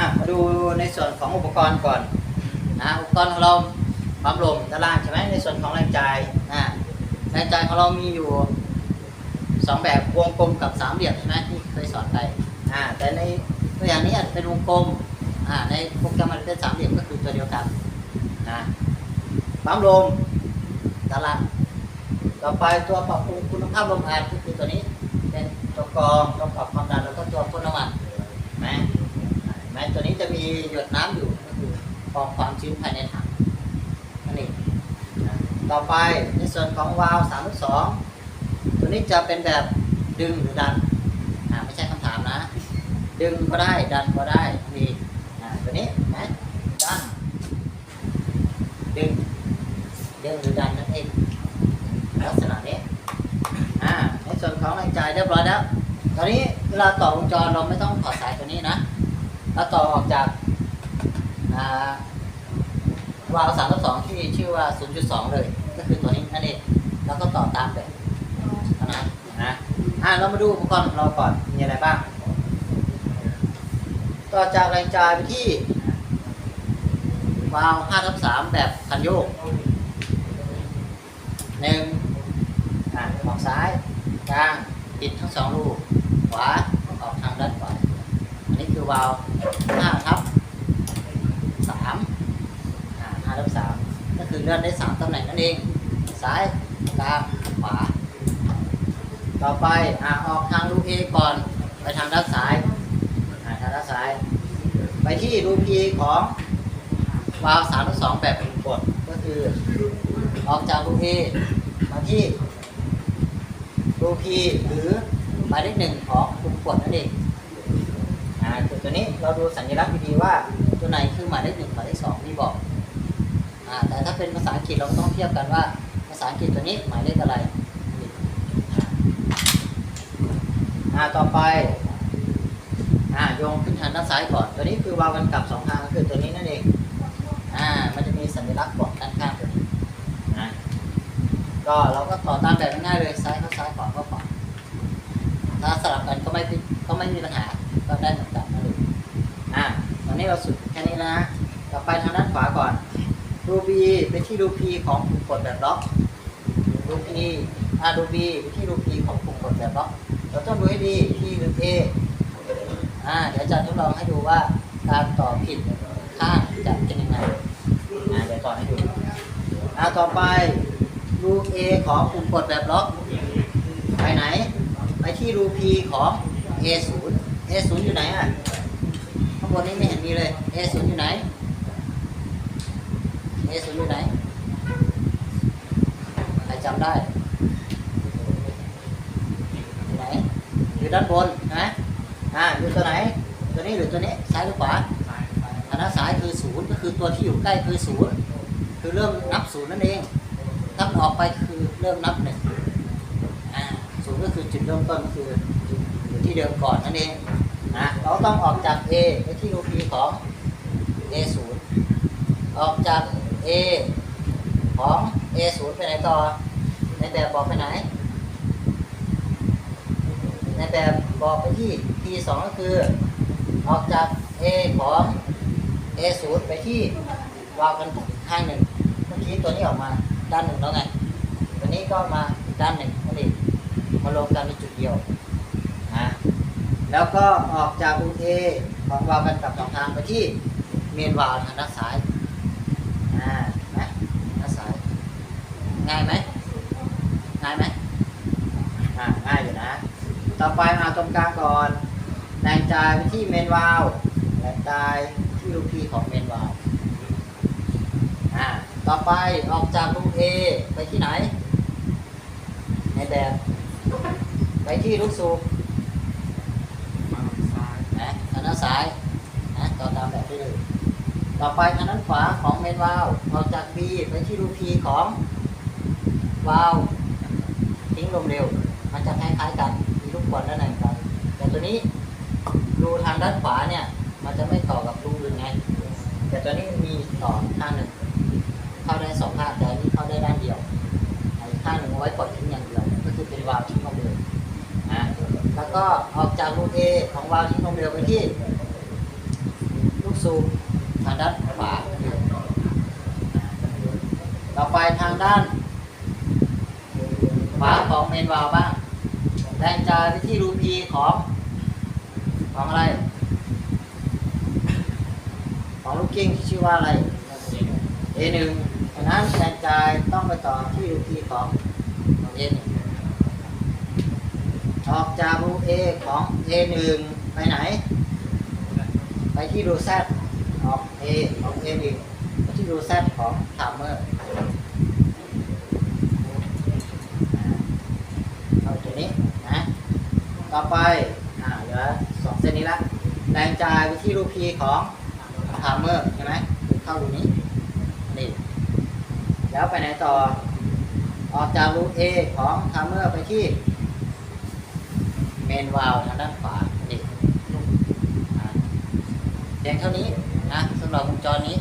อะมาดูในส่วนของอุปกรณ์ก่อนนะอุปกรณ์ของเราปั๊มลมด้านล่างใช่ไหมในส่วนของแรงจ่ายอะแรงจ่ายของเรามีอยู่สองแบบวงกลมกับสามเหลี่ยมใช่ไหมที่เคยสอนไปอ่าแต่ในตัวอย่างนี้อาจจะเป็นวงกลมอ่าในโปรแกรมมันเป็นสามเหลี่ยมก็คือตัวเดียวกันนะปั๊มลมด้านล่างต่อไปตัวปรับปรุงคุณภาพลมอัดก็คือตัวนี้ เป็นตัวกรองตัวปรับความดันแล้วก็ตัวพ่นน้ำมันนไไหมตัวนี้จะมีหยดน้ำอยู่ก็คือกองความชื้นภายในถังนั่นเองต่อไปในส่วนของวาล์วสามลูกสองตัวนี้จะเป็นแบบดึงหรือดันอ่าไม่ใช่คำถามนะ ดึงก็ได้ดันก็ได้นี่ตัวนี้นไหมดันดึงดึงหรือดันนั่นเองลักษณะนี้อ่าในส่วนของแรงจ่ายเรียบร้อยแล้วตอนนี้เวลาต่อวงจรเราไม่ต้องถอดสายตัวนี้นะ เราต่อออกจากวาล์วสามสองที่ชื่อว่า 0.2 เลย ก็คือตัวนี้นั่นเองแล้วก็ต่อตามแบบนั้นะอ่าเรามาดูอุปกรณ์ของเราก่อนมีอะไรบ้าง ต่อจากแรงจ่ายไปที่วาล์ว5ทับ3แบบคันโยกหนึ่งอ่าอกซ้ายกลางปิดทั้งสองรูขวาออกทางด้านขวา นี้คือวาล์วห้าทับสามห้าทับสามก็คือเลื่อนได้สามตำแหน่งนั่นเอง ซ้ายกลางขวา ต่อไปอ่าออกทางรู A ก่อน ไปทางด้านซ้ายทางด้านซ้าย ไปที่รู P ของวาล์วสามทับสองแบบเป็นกดก็คือออกจากรู A มาที่รู P หรือหมายเลขหนึ่งของปุ่มกดนั่นเอง อ่าตัวตัวนี้เราดูสัญลักษณ์ดีๆว่าตัวไหนคือหมายเลขหนึ่งหมายเลขสองที่บอกอ่าแต่ถ้าเป็นภาษาอังกฤษเราต้องเทียบกันว่าภาษาอังกฤษตัวนี้หมายเลขอะไรอ่าต่อไปอ่าโยงขึ้นทางด้านซ้ายก่อน ตัวนี้คือวาล์วกันกลับสองทางก็คือตัวนี้นั่นเองอ่ามันจะมีสัญลักษณ์บอกด้านข้างตัวนี้นะก็เราก็ต่อตามแบบง่ายๆเลยซ้ายเข้าซ้ายขวาเข้าขวาถ้าสลับกันก็ไม่ก็ไม่มีปัญหา ก็ได้เหมือนกันนะลูกอะตอนนี้เราสุดแค่นี้นะต่อไปทางด้านขวาก่อนรูบีไปที่รูพีของปุ่มกดแบบล็อกรูพีอ่ารูบีไปที่รูพีของปุ่มกดแบบล็อกเราต้องดูให้ดีที่รือเออ่าเดี๋ยวอาจะทดลองให้ดูว่าการต่อผิดข้างจะเป็นยังไงอ่าเดี๋ยวต่อให้ดูอ่าต่อไปรูเอของปุ่มกดแบบล็อกไปไหน ไปที่รูพีของ A0 A0 อยู่ไหนอะ ข้างบนนี้ไม่เห็นมีเลย A0 อยู่ไหน A0 อยู่ไหน ใครจำได้อยู่ไหนอยู่ด้านบนนะอ่าอยู่ตัวไหน ตัวนี้หรือตัวนี้ ซ้ายหรือขวาอันนั้นซ้ายคือศูนย์ก็คือตัวที่อยู่ใกล้คือศูนย์คือเริ่มนับศูนย์นั่นเอง ถ้ามันออกไปคือเริ่มนับหนึ่งอ่าศูนย์ก็คือจุดเริ่มต้นคืออยู่ที่เดิมก่อนนั่นเอง นะเราต้องออกจาก A ไปที่รูพีของ A ศูนย์ออกจาก A ของ A ศูนย์ไปไหนต่อ ในแบบบอกไปไหน ในแบบบอกไปที่ P สองก็คือ ออกจาก A ของ A ศูนย์ไปที่วาวกันข้างหนึ่ง เมื่อกี้ตัวนี้ออกมาด้านหนึ่งแล้วไง ตัวนี้ก็มาด้านหนึ่งนั่นเองมารวมกันในจุดเดียว แล้วก็ออกจากรูเอของวาวกันกลับสองทางไปที่เมนวาวทางด้านซ้ายอ่านไหมด้านซ้ายง่ายไหมง่ายไหมอ่าง่ายอยู่นะ ต่อไปมาตรงกลางก่อนแรงจ่ายไปที่เมนวาวแรงจ่ายที่รูพีของเมนวาวอ่าต่อไปออกจากลูก A ไปที่ไหน ในแบบ ไปที่ลูกสูบ นะทางด้านซ้ายนะต่อตามแบบที่เลยต่อไปทางด้านขวาของเมนวาล์วออกจาก B ไปที่รู P ของวาล์วทิ้งลมเร็ว มันจะคล้ายๆกันมีลูกบอลด้านในกันแต่ตัวนี้รูทางด้านขวาเนี่ย มันจะไม่ต่อกับรูอื่นไงแต่ตัวนี้มีต่อข้างหนึ่งเข้าได้สองข้างแต่อันนี้เข้าได้ด้านเดียวข้างหนึ่งเอาไว้ปล่อยทิ้งอย่างเดียว ก็คือเป็นวาล์วทิ้งลมเร็วนะ แล้วก็ออกจากรูเอของวาล์วทิ้งลมเร็วไปที่สูบทางด้านขวา ต่อไปทางด้าน ขวาของเมนวาล์วบ้างแรงจ่ายไปที่รูพีของของอะไร ของลูกกิ้งที่ชื่อว่าอะไร A1 ฉะนั้นแรงจ่ายต้องไปต่อที่รูพีของ A1 ออกจากรู A ของ A1 ไปไหน ไปที่รู Z ออก A ของ A1 ไปที่รู Z ของไทม์เมอร์เอาตัวนี้นะต่อไปอ่าเหลือสองเส้นนี้ละแรงจ่ายไปที่รู P ของไทม์เมอร์ใช่ไหมเข้ารูนี้นี่แล้วไปไหนต่อออกจากรู A ของไทม์เมอร์ไปที่ มนวาล์วทางด้านขวานี่อ่าเพียงเท่านี้นะสำหรับวงจรนี้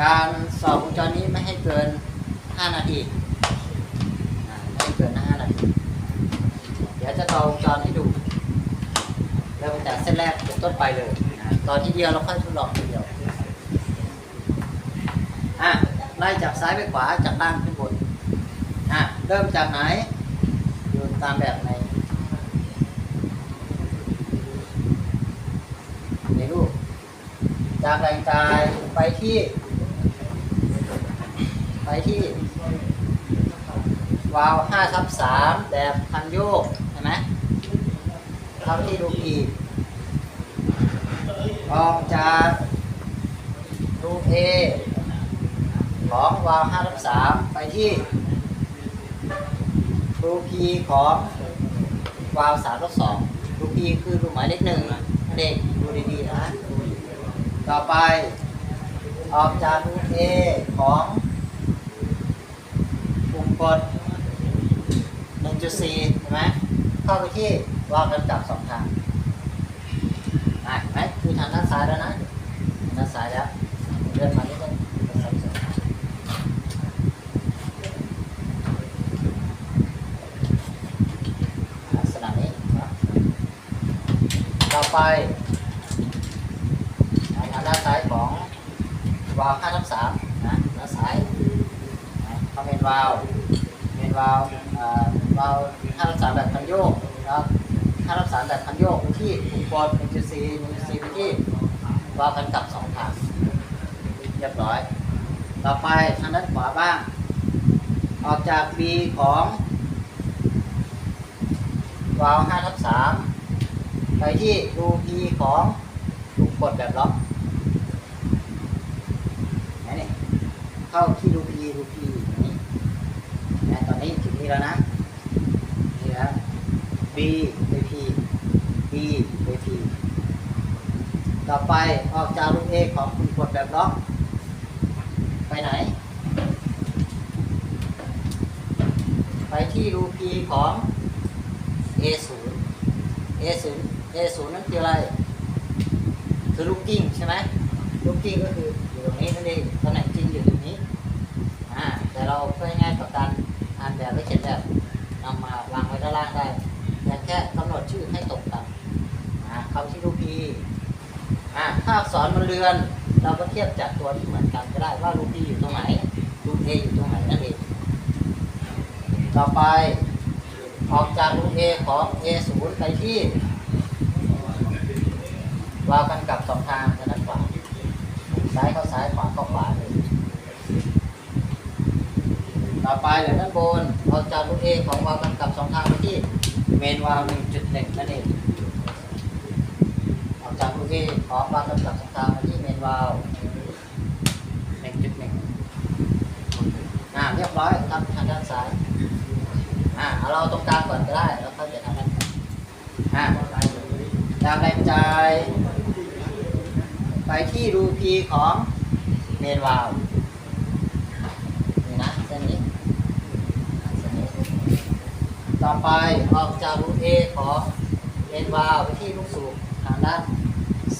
การสอบวงจรนี้ไม่ให้เกิน 5 นาทีไม่ให้เกิน 5 นาที เดี๋ยวจะต่อวงจรให้ดู เริ่มตั้งแต่เส้นแรกเป็นต้นไปเลยตอนที่เดียวเราค่อยทดลองทีเดียวอะไล่จากซ้ายไปขวาจากล่างขึ้นบนอะเริ่มจากไหนดูตามแบบในในรูป จากแรงกายไปที่ ไปที่ วาล์ว5ทับ3แบบคันโยกใช่ไหมเท่าที่ดูอีกออกจากรูเอของวาล์ว5ทับ3ไปที่รูพีของวาล์ว3ทับ2รูพีคือรูหมายเลขหนึ่งเด็กดูดีๆนะ ต่อไป ออกจากรูเอของปุ่มกด1.4เห็นไหมเข้าไปที่วาล์วกันกลับสองทางอะไหมคือทางด้านซ้ายแล้วนะด้านซ้ายแล้วเลื่อนมานิดนึงลักษณะนี้ต่อไปทางด้านซ้ายของ วาล์ว5ทับ3นะด้านซ้ายนะเขาเป็นวาล์วเป็นวาล์ววาล์วห้ารักษาแบบคันโยกนะครับห้ารักษาแบบคันโยกที่อุปกรณ์1.4 1.4ไปที่วาล์วกันกลับสองทางเรียบร้อย ต่อไปทางด้านขวาบ้าง ออกจาก B ของวาล์ว5ทับ3ไปที่รู P ของถูกกดแบบล็อกไหนนี่ เข้าที่รู P รู P นี่นะตอนนี้ถึงนี้แล้วนะนี่แล้ว B ไป P B ไป P ต่อไปออกจากลูก A ของคุณกดแบบล็อก ไปไหน ไปที่รู P ของ A 0 A 0 A 0 นั่นคืออะไร คือลูกกิ้งใช่ไหมลูกกิ้งก็คืออยู่ตรงนี้นั่นเองตำแหน่งจริงอยู่ตรงนี้ แต่เราเพื่อให้ง่ายต่อการอ่านแบบและเขียนแบบนำมาวางไว้ด้านล่างได้แต่แค่กำหนดชื่อให้ตรงกันอ่าคำที่รูพีถ้าอักษรมันเรือน เราก็เทียบจากตัวที่เหมือนกันก็ได้ว่ารูพีอยู่ตรงไหนรูเออยู่ตรงไหนนั่นเองต่อไปออกจากรูเอของ A 0 ไปที่วาวกันกลับสองทางด้านขวาซ้ายเข้าซ้ายขวาเข้าขวาเลย ต่อไปเหลือด้านบนเราจะรูเอของวาล์วกำกับสองทางไปที่เมนวาล์ว1.1นั่นเองออกจากรูเอของวาล์วกำกับสองทางไปที่เมนวาล์ว1.1อ่าเรียบร้อยทำทางด้านซ้ายอ่าเอาเราตรงกลางก่อนก็ได้แล้วค่อยจะทำด้นอ่าจากแรงจ่ายไปที่รูพีของเมนวาล์วนี่นะเส้นนี้ ต่อไปออกจากรูเอของเลนวาล์วไปที่ลูกสูบทางด้าน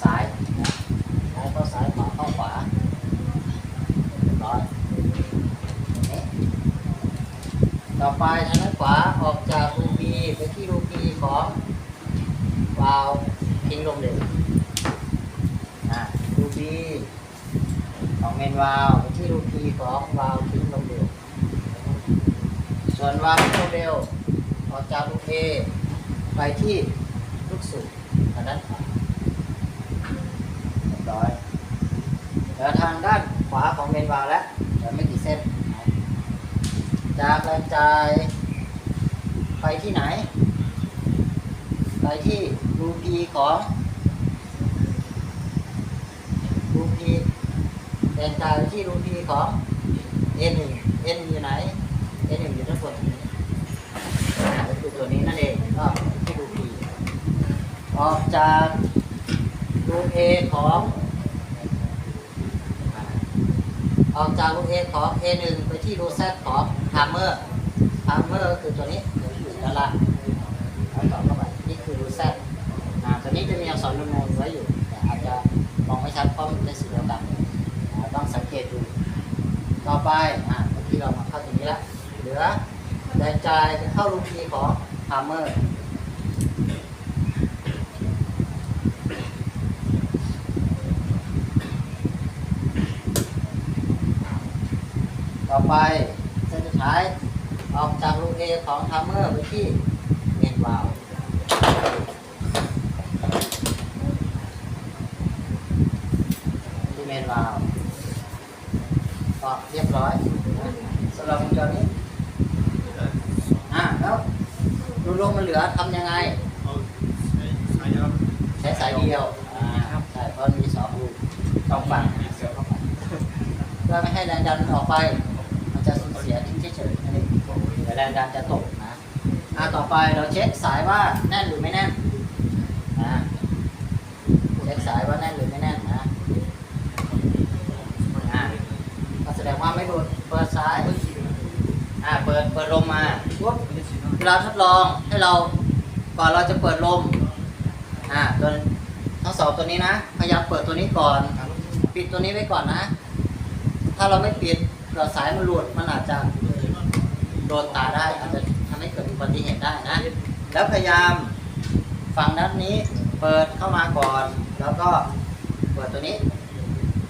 ซ้ายนะซ้ายเข้าซ้ายขวาเข้าขวาเรียบร้อยต่อไปทางด้านขวาออกจากรูบีไปที่รูบีของวาล์วทิ้งลมเหลวอ่าวาล์วไปที่รูพีของวาล์วทิ้งลงเร็วส่วนวาล์วทิ้งลงเร็ว ออกจากรูเอไปที่ลูกสูบทางด้านขวาเรียบร้อยแล้วทางด้านขวาของเมนวาแล้วเดี๋ยวไม่กี่เส้น จากแรงจายไปที่ไหน ไปที่รูพีของรูพีแรงจายไปที่รูพีของ N หนึ่ง N อยู่ไหน N หนึ่งอยู่ด้านบน ตัวนี้นั่นเองก็ที่รูพีออกจากรู A ของอออกจากรู A ของ A หนึ่งไปที่รู Z ของ Hammer Hammer ก็คือตัวนี้อยู่ด้านล่างต่อเข้าไปนี่คือรูแซดอ่าตัวนี้จะมีอักษรนูนไว้อยู่แต่อาจจะมองไม่ชัดเพราะมันเป็นสีเดียวกันต้องสังเกตดูต่อไปอ่าเมื่อกี้เรามาเข้าตรงนี้แล้วเหลือแรงจ่ายจะเข้ารูพีของ ฮาร์เมอร์ต่อไปเส้นสุดท้าย ออกจากรูเอของฮาร์เมอร์ไปที่เมนวาล์วที่เมนวาล์วก็เรียบร้อยนะสำหรับวงจรนี้ อ่าแล้ว รูลงมันเหลือทำยังไงใช้สายเดียวอ่าใช่เพราะมีสองรูสองฝั่งเสียบเข้าไปเพื่อไม่ให้แรงดันมันออกไป มันจะสูญเสียทิ้งเฉยๆนั่นเองเดี๋ยวแรงดันจะตกนะอ่าต่อไปเราเช็คสายว่าแน่นหรือไม่แน่นนะเช็คสายว่าแน่นหรือไม่แน่นนะอ่าก็แสดงว่าไม่หลุดเปิดสายอ่าเปิดเปิดลมมาปุ๊บ เวลาทดลองให้เราก่อนเราจะเปิดลมอ่าตัวทั้งสองตัวนี้นะ พยายามเปิดตัวนี้ก่อน ปิดตัวนี้ไว้ก่อนนะ ถ้าเราไม่ปิดเกิดสายมันหลุดมันอาจจะโดนตาได้อาจจะทำให้เกิดอุบัติเหตุได้นะ แล้วพยายามฝั่งด้านนี้เปิดเข้ามาก่อน แล้วก็เปิดตัวนี้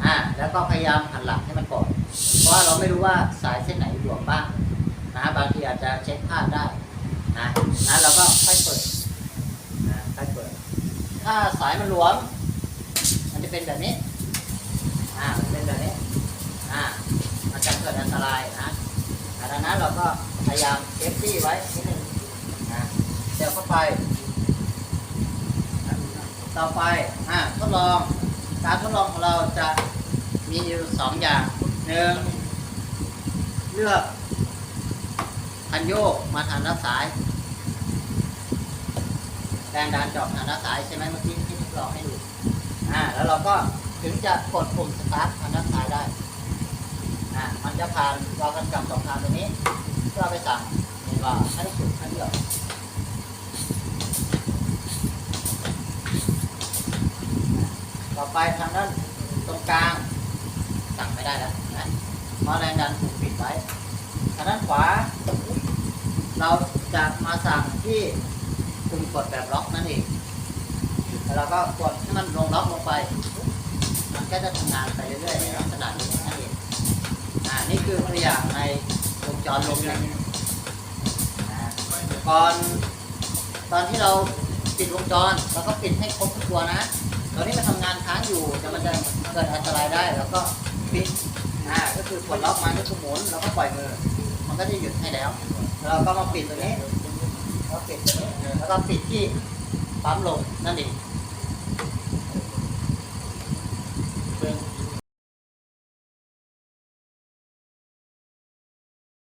อ่าแล้วก็พยายามหันหลังให้มันก่อน เพราะว่าเราไม่รู้ว่าสายเส้นไหนหลวมบ้างนะบางทีอาจจะเช็คพลาดได้ นะนะเราก็ค่อยเปิดนะค่อยเปิด ถ้าสายมันหลวม มันจะเป็นแบบนี้ อ่ามันเป็นแบบนี้ อ่า มันจะเกิดอันตรายนะดังนั้นเราก็พยายามเซฟตี้ไว้นิดนึงนะเดี๋ยวเข้าไป ต่อไป อะทดลอง การทดลองของเราจะมีอยู่สองอย่างหนึ่งเลือก คันโยกมาทางด้านซ้าย แรงดันจอกทางด้านซ้ายใช่ไหมเมื่อกี้ที่ทดลองให้ดูอ่าแล้วเราก็ถึงจะกดปุ่มสตาร์ททางด้านซ้ายได้อ่ามันจะผ่านเรากันกับสองทางตรงนี้เพื่อไปสั่งเห็นว่าให้สุดให้เลือกต่อไปทางด้านตรงกลางสั่งไม่ได้แล้วนะเพราะแรงดันถูกปิดไว้ ทางด้านขวา เราจะมาสั่งที่ปุ่มกดแบบล็อกนั่นเองแล้วเราก็กดให้มันลงล็อกลงไป มันก็จะทำงานไปเรื่อยๆในลักษณะนี้นั่นเองอ่านี่คือตัวอย่างในวงจรลมเนี่ยอ่าก่อนตอนที่เราปิดวงจรเราก็ปิดให้ครบทุกตัวนะตอนนี้มันทำงานค้างอยู่แต่มันจะเกิดอันตรายได้ แล้วก็ปิด อ่าก็คือกดล็อกมันก็คือหมุนแล้วก็ปล่อยมือ มันก็จะหยุดให้แล้วแล้วเราก็มาปิดตัวนี้แล้วปิดตัวนี้แล้วก็ปิดที่ปั๊มลมนั่นเอง